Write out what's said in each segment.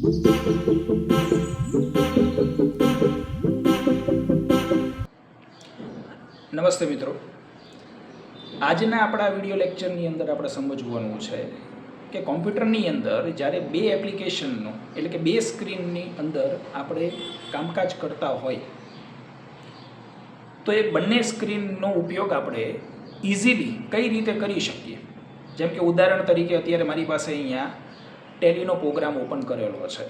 નમસ્તે મિત્રો. આજના આપણા વીડિયો લેક્ચરની અંદર આપણે સમજવાનું છે કે કોમ્પ્યુટરની અંદર જ્યારે બે એપ્લિકેશનનો, એટલે કે બે સ્ક્રીનની અંદર આપણે કામકાજ કરતા હોય, તો એ બંને સ્ક્રીનનો ઉપયોગ આપણે ઇઝીલી કઈ રીતે કરી શકીએ? જેમ કે ઉદાહરણ તરીકે અત્યારે મારી પાસે અહીંયા ટેલીનો પ્રોગ્રામ ઓપન કરેલો છે.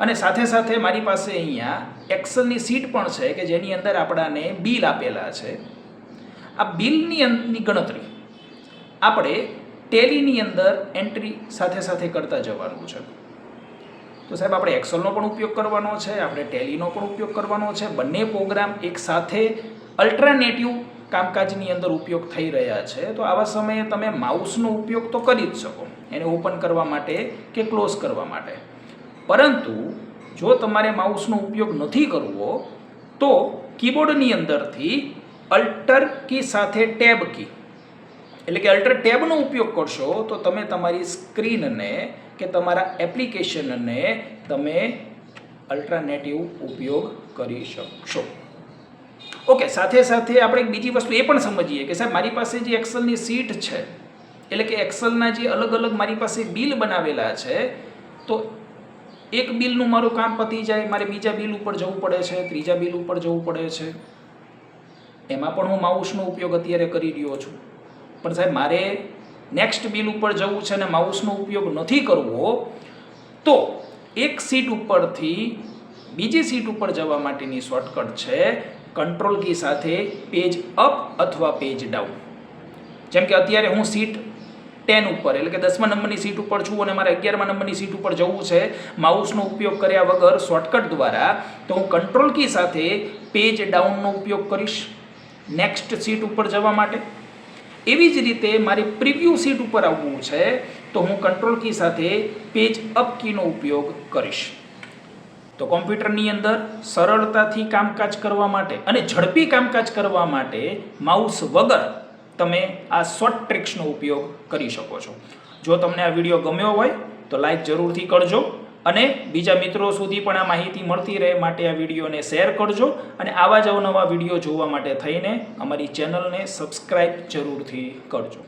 અને સાથે સાથે મારી પાસે અહીંયા એક્સલની સીટ પણ છે કે જેની અંદર આપણાને બિલ આપેલા છે. આ બિલની અંદરની ગણતરી આપણે ટેલીની અંદર એન્ટ્રી સાથે સાથે કરતા જવાનું છે. તો સાહેબ, આપણે એક્સલનો પણ ઉપયોગ કરવાનો છે, આપણે ટેલીનો પણ ઉપયોગ કરવાનો છે. બંને પ્રોગ્રામ એક સાથે અલ્ટરનેટિવ કામકાજની અંદર ઉપયોગ થઈ રહ્યા છે, તો આવા સમયે તમે માઉસનો ઉપયોગ તો કરી જ શકો. એને ઓપન કરવા માટે કે ક્લોઝ કરવા માટે. પરંતુ જો તમારે માઉસનો ઉપયોગ નથી કરવો, તો કીબોર્ડની અંદરથી અલ્ટર કી સાથે ટેબ કી, એટલે કે અલ્ટર ટેબનો ઉપયોગ કરશો, તો તમે તમારી સ્ક્રીનને કે તમારા એપ્લિકેશનને તમે અલ્ટ્રાનેટિવ ઉપયોગ કરી શકશો. ઓકે સાથે સાથે આપણે એક બીજી વસ્તુ એ પણ સમજીએ કે સાહેબ, મારી પાસે જે એક્સલની સીટ છે, એટલે કે એક્સલના જે અલગ અલગ મારી પાસે બિલ બનાવેલા છે, તો એક બિલનું મારું કામ પતી જાય, મારે બીજા બિલ ઉપર જવું પડે છે, ત્રીજા બિલ ઉપર જવું પડે છે. એમાં પણ હું માઉસનો ઉપયોગ અત્યારે કરી રહ્યો છું. પણ સાહેબ, મારે નેક્સ્ટ બિલ ઉપર જવું છે અને માઉસનો ઉપયોગ નથી કરવો, તો એક સીટ ઉપરથી બીજી સીટ ઉપર જવા માટેની શોર્ટકટ છે કંટ્રોલ કી સાથે પેજ અપ અથવા પેજ ડાઉન જેમ કે અત્યારે હું સીટ ટેન ઉપર, એટલે કે દસમા નંબરની સીટ ઉપર છું અને મારે અગિયારમા નંબરની સીટ ઉપર જવું છે માઉસનો ઉપયોગ કર્યા વગર શોર્ટકટ દ્વારા, તો હું કંટ્રોલ કી સાથે પેજ ડાઉનનો ઉપયોગ કરીશ. નેક્સ્ટ સીટ ઉપર જવા માટે. એવી જ રીતે મારી પ્રિવ્યૂ સીટ ઉપર આવવું છે, તો હું કંટ્રોલ કી સાથે પેજ અપ કીનો ઉપયોગ કરીશ. તો કોમ્પ્યુટરની અંદર સરળતાથી કામકાજ કરવા માટે અને ઝડપી કામકાજ કરવા માટે માઉસ વગર તમે આ શોર્ટ ટ્રિક્સનો ઉપયોગ કરી શકો છો. જો તમને આ વીડિયો ગમ્યો હોય તો લાઈક જરૂરથી કરજો અને બીજા મિત્રો સુધી પણ આ માહિતી મળતી રહે માટે આ વિડીયોને શેર કરજો અને આવા જ અવનવા વીડિયો જોવા માટે થઈને અમારી ચેનલને સબસ્ક્રાઈબ જરૂરથી કરજો.